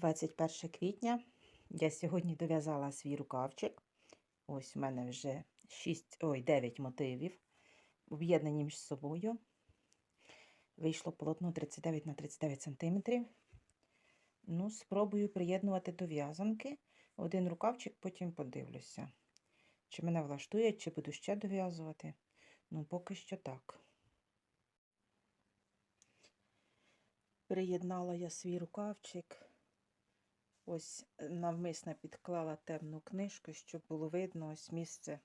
21 квітня. Я сьогодні дов'язала свій рукавчик. Ось у мене вже 6, ой, 9 мотивів, об'єднані між собою. Вийшло полотно 39 на 39 см. Ну, спробую приєднувати до в'язанки. Один рукавчик, потім подивлюся. Чи мене влаштує, чи буду ще дов'язувати. Ну, поки що так. Приєднала я свій рукавчик. Ось е, навмисно підклала темну книжку, щоб було видно ось місце,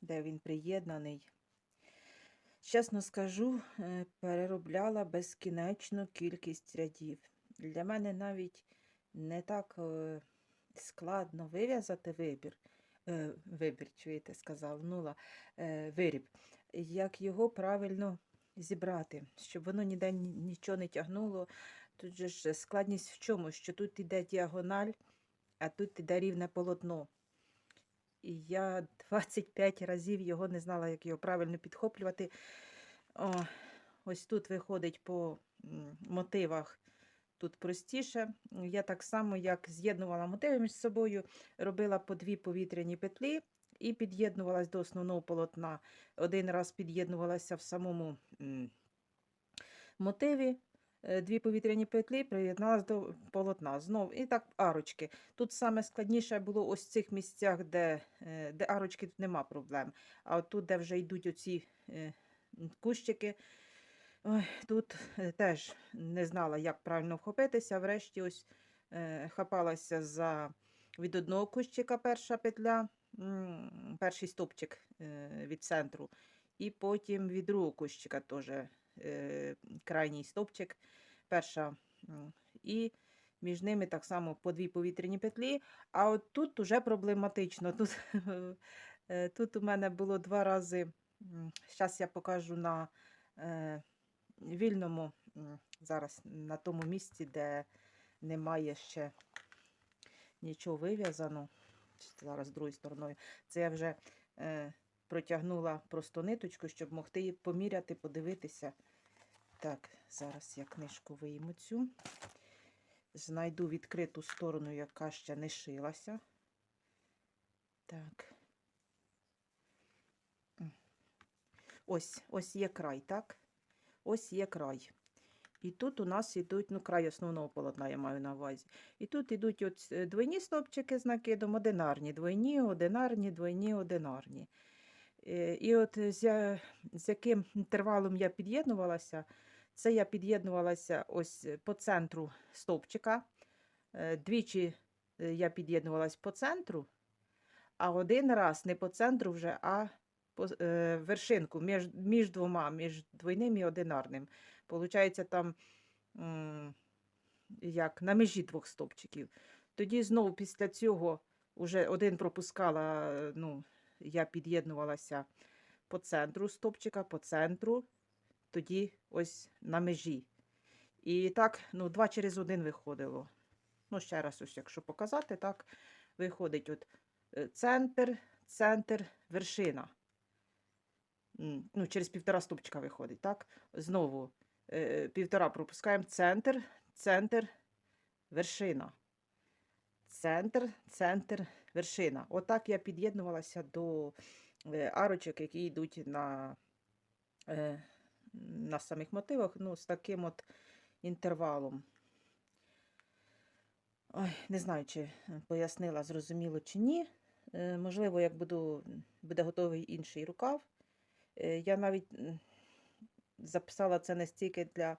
де він приєднаний. Чесно скажу, е, переробляла безкінечну кількість рядів. Для мене навіть не так е, складно вив'язати вибір. Вибір, чуєте, сказав, нула, виріб, як його правильно зібрати, щоб воно ніде нічого не тягнуло. Тут же ж складність в чому? Що тут іде діагональ, а тут іде рівне полотно. І я 25 разів його не знала, як його правильно підхоплювати. О, ось тут виходить по мотивах. Тут простіше. Я так само, як з'єднувала мотиви між собою, робила по дві повітряні петлі і під'єднувалась до основного полотна. Один раз під'єднувалася в самому мотиві, е, дві повітряні петлі, приєдналась до полотна. Знов і так арочки. Тут саме складніше було ось в цих місцях, де, е, де арочки тут нема проблем. А от тут, де вже йдуть оці е, кущики, ой, тут е, теж не знала, як правильно вхопитися. Врешті ось е, хапалася за від одного кущика перша петля, перший стопчик е, від центру, і потім від другого кущика теж е, крайній стопчик, перша. І між ними так само по дві повітряні петлі. А от тут уже проблематично. Тут, е, тут у мене було два рази. Зараз я покажу на е, вільному, зараз на тому місці, де немає ще нічого вив'язано. Зараз другою стороною. Це я вже е, протягнула просто ниточку, щоб могти поміряти, подивитися. Так, зараз я книжку вийму цю. Знайду відкриту сторону, яка ще не шилася. Так. Ось, ось є край, так? Ось є край. І тут у нас йдуть, ну, край основного полотна, я маю на увазі. І тут йдуть от е, двойні стовпчики з накидом, одинарні, двойні, одинарні, двойні, одинарні. Е, І от з яким інтервалом я під'єднувалася, це я під'єднувалася ось по центру стовпчика. Е, Двічі е, я під'єднувалася по центру, а один раз не по центру вже, а по е, вершинку між, між двома, між двойним і одинарним. Получається там як на межі двох стовпчиків. Тоді знову після цього вже один пропускала, е, ну, я під'єднувалася по центру стовпчика, по центру, тоді ось на межі. І так, ну, два через один виходило. Ну, ще раз, ось, якщо показати, так, виходить от е, центр, центр, вершина. Ну, через півтора стовпчика виходить, так? Знову е, півтора пропускаємо центр, центр, вершина. Центр, центр, вершина. Отак я під'єднувалася до е, арочок, які йдуть на, на самих мотивах, ну, з таким от інтервалом. Ой, не знаю, чи пояснила, зрозуміло чи ні. Е, Можливо, як буду, буде готовий інший рукав. Е, Я навіть записала це не стільки для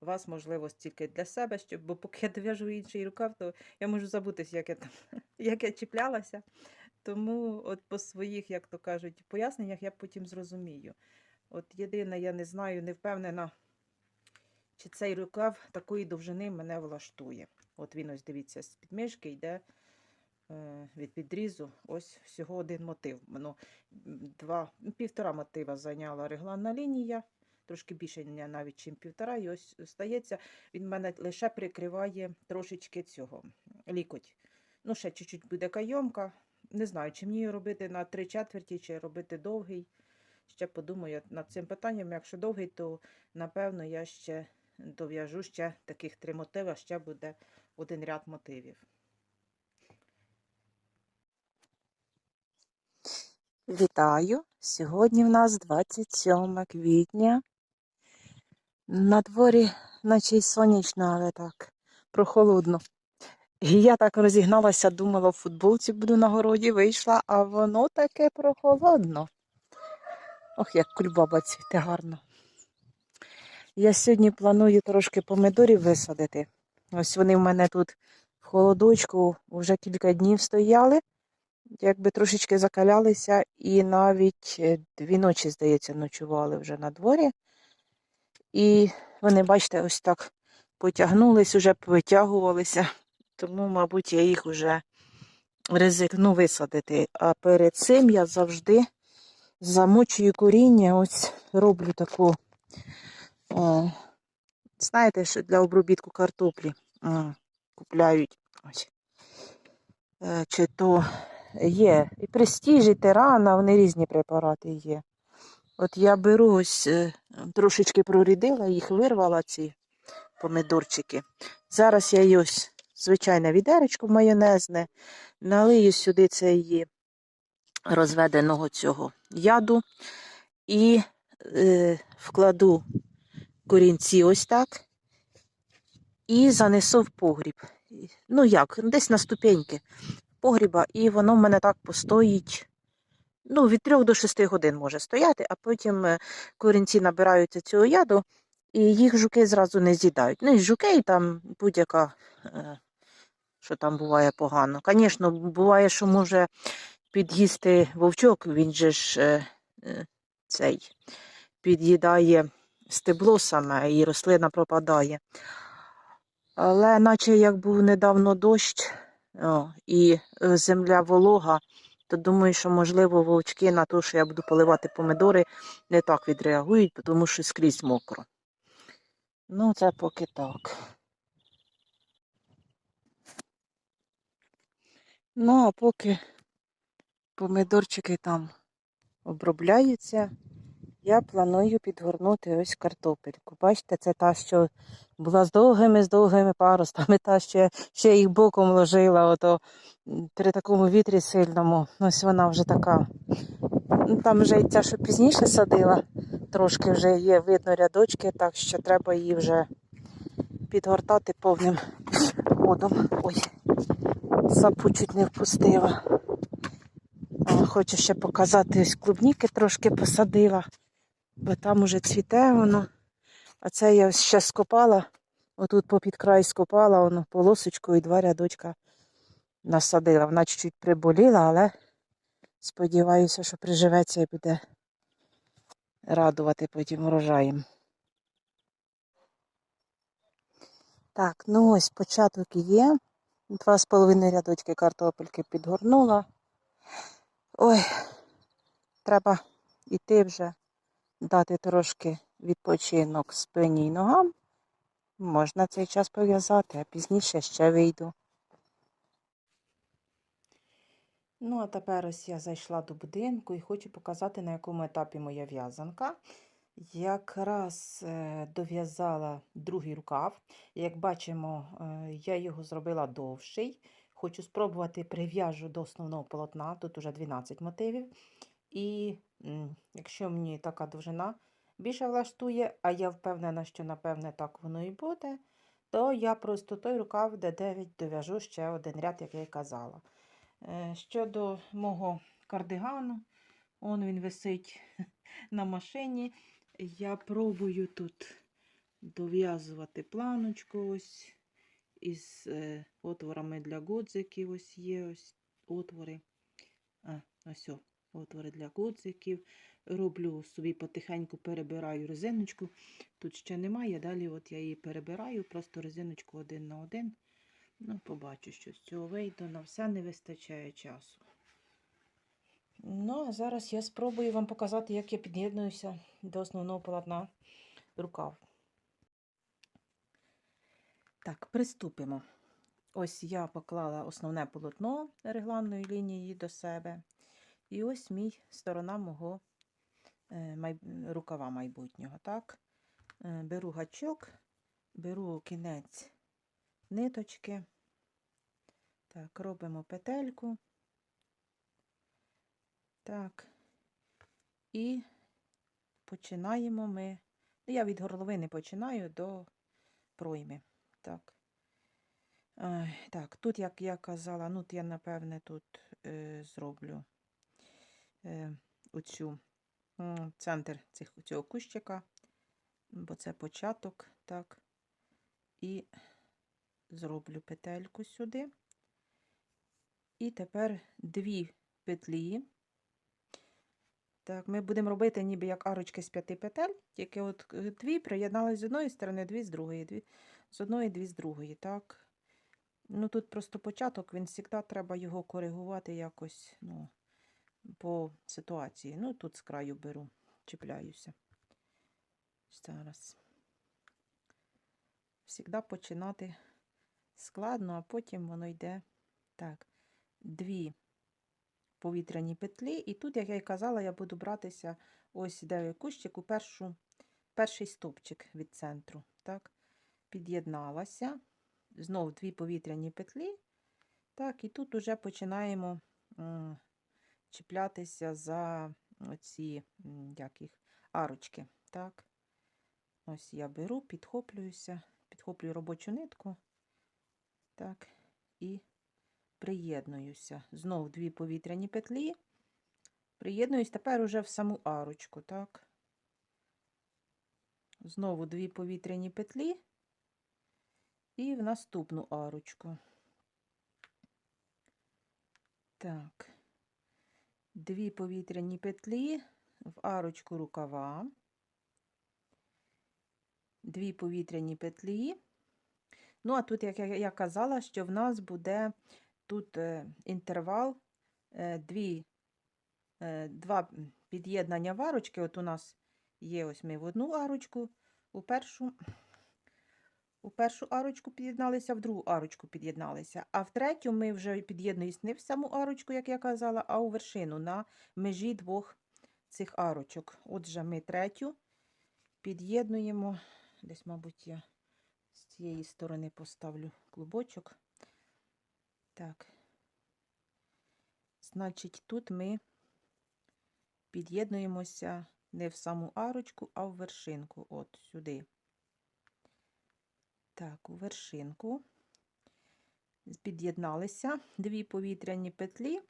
вас, можливо, стільки для себе, щоб, бо поки я дов'яжу інший рукав, то я можу забутися, як я там, як я чіплялася. Тому от по своїх, як то кажуть, поясненнях я потім зрозумію. От єдине, я не знаю, не впевнена, чи цей рукав такої довжини мене влаштує. От він ось дивіться, з підмишки йде е, від підрізу. Ось всього один мотив. Ну, два, півтора мотива зайняла регланна лінія, трошки більше навіть, ніж півтора. І ось стається, він мене лише прикриває трошечки цього лікоть. Ну, ще чуть-чуть буде кайомка. Не знаю, чи мені робити на три четверті, чи робити довгий. Ще подумаю над цим питанням. Якщо довгий, то напевно я ще дов'яжу ще таких три мотиви, ще буде один ряд мотивів. Вітаю! Сьогодні в нас 27 квітня. На дворі наче й сонячно, але так прохолодно. І я так розігналася, думала, в футболці буду на городі, вийшла, а воно таке прохолодно. Ох, як кульбаба цвіте гарно. Я сьогодні планую трошки помидорів висадити. Ось вони в мене тут в холодочку вже кілька днів стояли, якби трошечки закалялися, і навіть е, дві ночі, здається, ночували вже на дворі. І вони, бачите, ось так потягнулись, уже повитягувалися. Тому, мабуть, я їх вже ризикну висадити. А перед цим я завжди замочую коріння, ось роблю таку, о, знаєте, що для обробітку картоплі м, купляють. Ось. Е, Чи то є і престіж, і тирана, вони різні препарати є. От я беру ось е, трошечки прорідила, їх вирвала ці помидорчики. Зараз я її ось звичайне відеречко майонезне, налию сюди цієї розведеного цього яду і е, вкладу корінці ось так і занесу в погріб. Ну як, десь на ступеньки погріба, і воно в мене так постоїть. Ну, від 3 до 6 годин може стояти, а потім е, корінці набираються цього яду, і їх жуки зразу не з'їдають. Ну і жуки, і там будь-яка, е, що там буває погано. Звісно, буває, що може під'їсти вовчок, він же ж е, е, цей під'їдає стебло саме і рослина пропадає. Але наче як був недавно дощ о, і е, земля волога, то думаю, що можливо вовчки на те, що я буду поливати помидори, не так відреагують, тому що скрізь мокро. Ну, це поки так. Ну, а поки помидорчики там обробляються, я планую підгорнути ось картопельку. Бачите, це та, що була з довгими, з довгими паростами, та, що я ще їх боком ложила, ото при такому вітрі сильному. Ось вона вже така. Ну, Там вже ця, що пізніше садила, трошки вже є видно рядочки, так що треба її вже підгортати повним ходом. Ой, сапу чуть не впустила. Хочу ще показати, ось клубніки трошки посадила, бо там уже цвіте воно. А це я ще скопала, отут попід край скопала, воно полосочку і два рядочка насадила. Вона чуть-чуть приболіла, але сподіваюся, що приживеться і буде радувати потім урожаєм. Так, ну ось початок є. Два з половиною рядочки картопельки підгорнула. Ой, треба йти вже, дати трошки відпочинок спині і ногам. Можна цей час пов'язати, а пізніше ще вийду. Ну, а тепер ось я зайшла до будинку і хочу показати, на якому етапі моя в'язанка. Якраз е, дов'язала другий рукав. Як бачимо, е, я його зробила довший. Хочу спробувати прив'яжу до основного полотна, тут уже 12 мотивів. І якщо мені така довжина більше влаштує, а я впевнена, що напевне так воно і буде, то я просто той рукав, де 9 дов'яжу ще один ряд, як я й казала. Е, Щодо мого кардигану, он він висить на машині. Я пробую тут дов'язувати планочку ось із е, отворами для гудзиків. Ось є ось отвори. А, ось о, отвори для гудзиків. Роблю собі потихеньку перебираю резиночку. Тут ще немає. Далі от я її перебираю, просто резиночку один на один. Ну, побачу, що з цього вийде. На все не вистачає часу. Ну, а зараз я спробую вам показати, як я під'єднуюся до основного полотна рукав. Так, приступимо. Ось я поклала основне полотно регланної лінії до себе. І ось мій сторона мого е, рукава майбутнього. Так? Е, Беру гачок беру кінець ниточки. Так, робимо петельку. Так. І починаємо ми. Я від горловини починаю до пройми. Так. Так, тут, як я казала, ну, я, напевне, тут е, зроблю е, оцю центр цих, цього кущика, бо це початок, так. І зроблю петельку сюди. І тепер дві петлі. Так, ми будемо робити ніби як арочки з п'яти петель, тільки от е, дві приєднали з одної сторони, дві з другої, дві з одної, дві з другої. Так. Ну тут просто початок, він завжди треба його коригувати якось, ну, по ситуації. Ну, тут з краю беру, чіпляюся. Зараз. Завжди починати складно, а потім воно йде так. Дві повітряні петлі. І тут, як я й казала, я буду братися ось де кущик у першу, перший стовпчик від центру. Так, під'єдналася. Знов дві повітряні петлі. Так, і тут уже починаємо чіплятися за оці як їх, арочки. Так. Ось я беру, підхоплююся, підхоплюю робочу нитку. Так, і приєднуюся. Знов дві повітряні петлі. Приєднуюсь тепер уже в саму арочку, так. Знову дві повітряні петлі і в наступну арочку. Так, дві повітряні петлі в арочку рукава, дві повітряні петлі. Ну, а тут, як я, казала, що в нас буде тут е, інтервал, е, дві, е, два під'єднання в арочки. От у нас є ось ми в одну арочку, у першу, у першу арочку під'єдналися, в другу арочку під'єдналися. А в третю ми вже під'єднуємося не в саму арочку, як я казала, а у вершину на межі двох цих арочок. Отже, ми третю під'єднуємо. Десь, мабуть, я з цієї сторони поставлю клубочок. Так. Значить, тут ми під'єднуємося не в саму арочку, а в вершинку. От сюди. Так, у вершинку. Під'єдналися дві повітряні петлі.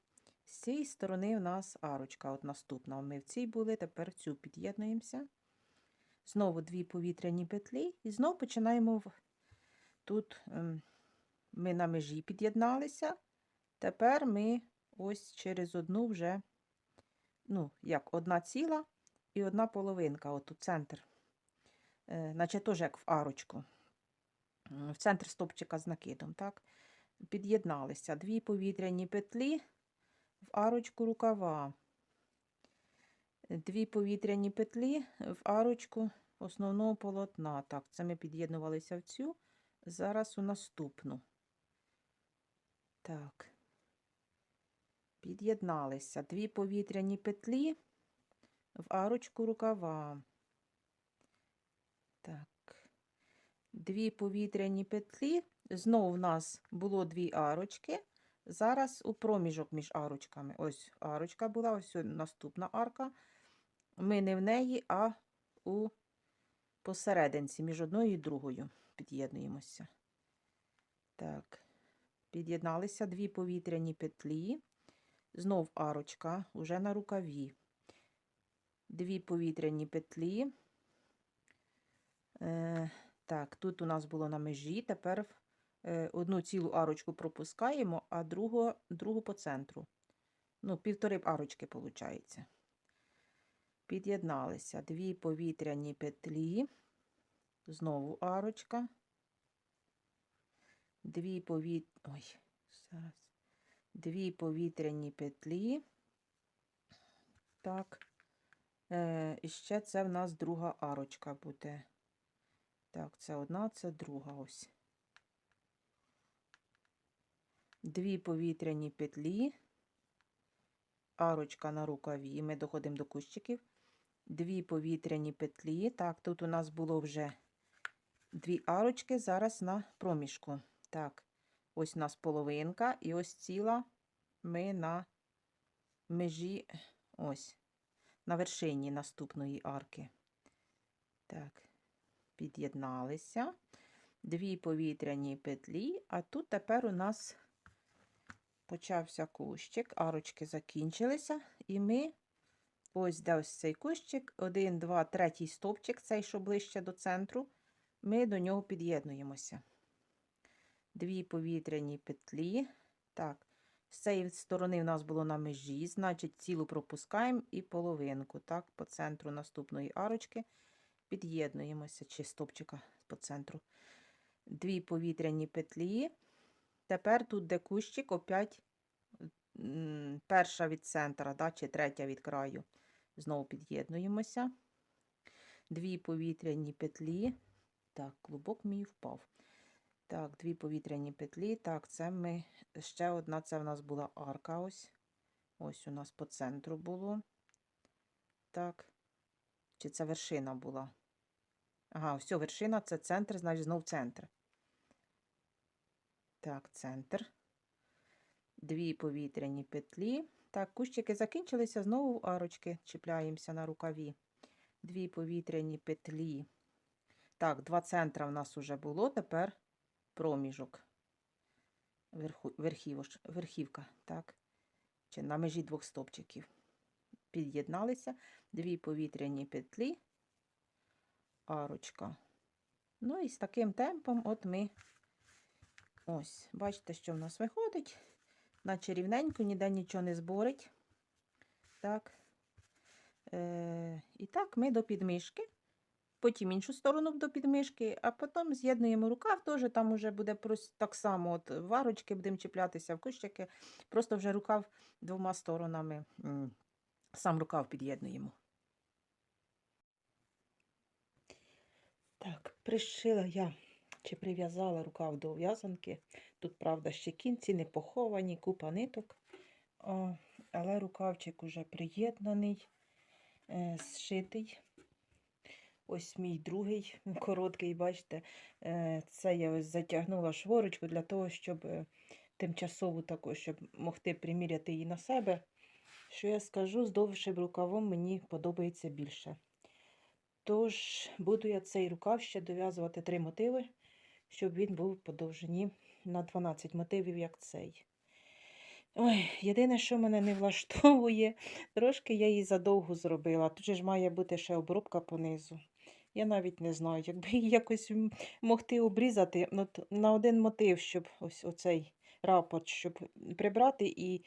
З цієї сторони у нас арочка. От наступна. Ми в цій були, тепер цю під'єднуємося. Знову дві повітряні петлі, і знову починаємо тут ем, ми на межі під'єдналися. Тепер ми ось через одну вже, ну, як одна ціла і одна половинка, от у центр. Е, наче теж як в арочку. В центр стопчика з накидом, так? Під'єдналися. Дві повітряні петлі в арочку рукава. Дві повітряні петлі в арочку основного полотна. Так, це ми під'єднувалися в цю, зараз у наступну. Так, під'єдналися. Дві повітряні петлі в арочку рукава. Так, дві повітряні петлі. Знову в нас було дві арочки. Зараз у проміжок між арочками. Ось арочка була, ось наступна арка. Ми не в неї, а у посерединці, між одною і другою під'єднуємося. Так, під'єдналися дві повітряні петлі. Знов арочка уже на рукаві. Дві повітряні петлі. Е, так, тут у нас було на межі. Тепер е, одну цілу арочку пропускаємо, а другу, другу по центру. Ну, півтори арочки виходить. Під'єдналися дві повітряні петлі, знову арочка, дві повіт... Ой, зараз. Дві повітряні петлі. Так, е, і ще це в нас друга арочка буде. Так, це одна, це друга ось. Дві повітряні петлі, арочка на рукаві, і ми доходимо до кущиків. Дві повітряні петлі. Так, тут у нас було вже дві арочки зараз на проміжку. Так, ось у нас половинка, і ось ціла ми на межі, ось, на вершині наступної арки. Так, під'єдналися. Дві повітряні петлі, а тут тепер у нас почався кущик, арочки закінчилися, і ми ось де ось цей кущик, один, два, третій стовпчик, цей, що ближче до центру, ми до нього під'єднуємося. Дві повітряні петлі. Так, з цієї сторони в нас було на межі, значить, цілу пропускаємо і половинку. Так, по центру наступної арочки під'єднуємося, чи стовпчика по центру. Дві повітряні петлі. Тепер тут, де кущик, опять перша від центра, да, чи третя від краю. Знову під'єднуємося. Дві повітряні петлі. Так, клубок мій впав. Так, дві повітряні петлі. Так, це ми. Ще одна, це в нас була арка. Ось. Ось у нас по центру було. Так. Чи це вершина була? Ага, ось вершина це центр, значить знов центр. Так, центр. Дві повітряні петлі. Так, кущики закінчилися, знову арочки чіпляємося на рукаві. Дві повітряні петлі. Так, два центра в нас вже було, тепер проміжок. Верху, верхівка, так. Чи на межі двох стопчиків. Під'єдналися. Дві повітряні петлі. Арочка. Ну і з таким темпом от ми ось, бачите, що в нас виходить. Наче рівненько, ніде нічого не зборить. Так. Е, і так ми до підмишки. Потім іншу сторону до підмишки, а потім з'єднуємо рукав, теж там уже буде прос- так само от варочки будемо чіплятися в кущики. Просто вже рукав двома сторонами. Сам рукав під'єднуємо. Так, пришила я чи прив'язала рукав до в'язанки. Тут, правда, ще кінці не поховані, купа ниток. О, але рукавчик уже приєднаний, е, зшитий. Ось мій другий короткий, бачите, е, це я ось затягнула шворочку для того, щоб е, тимчасово також, щоб могти приміряти її на себе. Що я скажу, з довшим рукавом мені подобається більше. Тож буду я цей рукав ще дов'язувати три мотиви, щоб він був по довжині на 12 мотивів, як цей. Ой, єдине, що мене не влаштовує, трошки я її задовго зробила. Тут же ж має бути ще обробка понизу. Я навіть не знаю, якби її якось могти обрізати ну, на один мотив, щоб ось оцей рапорт, щоб прибрати, і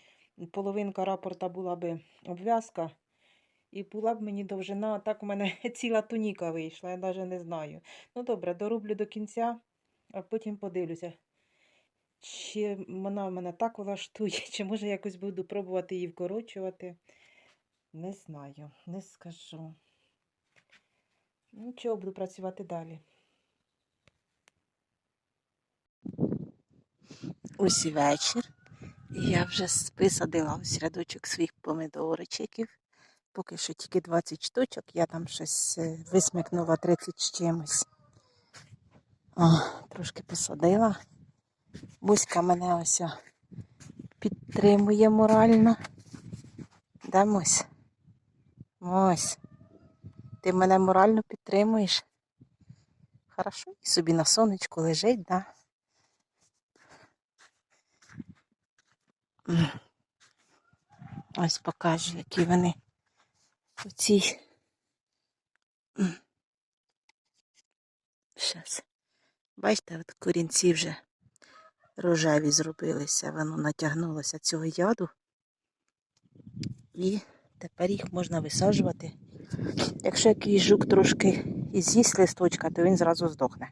половинка рапорта була би обв'язка, і була б мені довжина, а так у мене ціла туніка вийшла, я навіть не знаю. Ну добре, дороблю до кінця, а потім подивлюся. Чи вона в мене так влаштує, чи може якось буду пробувати її вкорочувати. Не знаю, не скажу. Нічого, буду працювати далі. Ось і вечір. Я вже висадила ось рядочок своїх помидорчиків. Поки що тільки 20 штучок, я там щось е, висмикнула 30 з чимось. О, трошки посадила. Буська мене ось підтримує морально. Да, Мусь? Ось. Ти мене морально підтримуєш. Хорошо, і собі на сонечку лежить, да? Ось покажу, які вони у цій. Зараз. Бачите, от корінці вже рожеві зробилися, воно натягнулося цього яду. І тепер їх можна висаджувати. Якщо якийсь жук трошки з'їсть листочка, то він зразу здохне.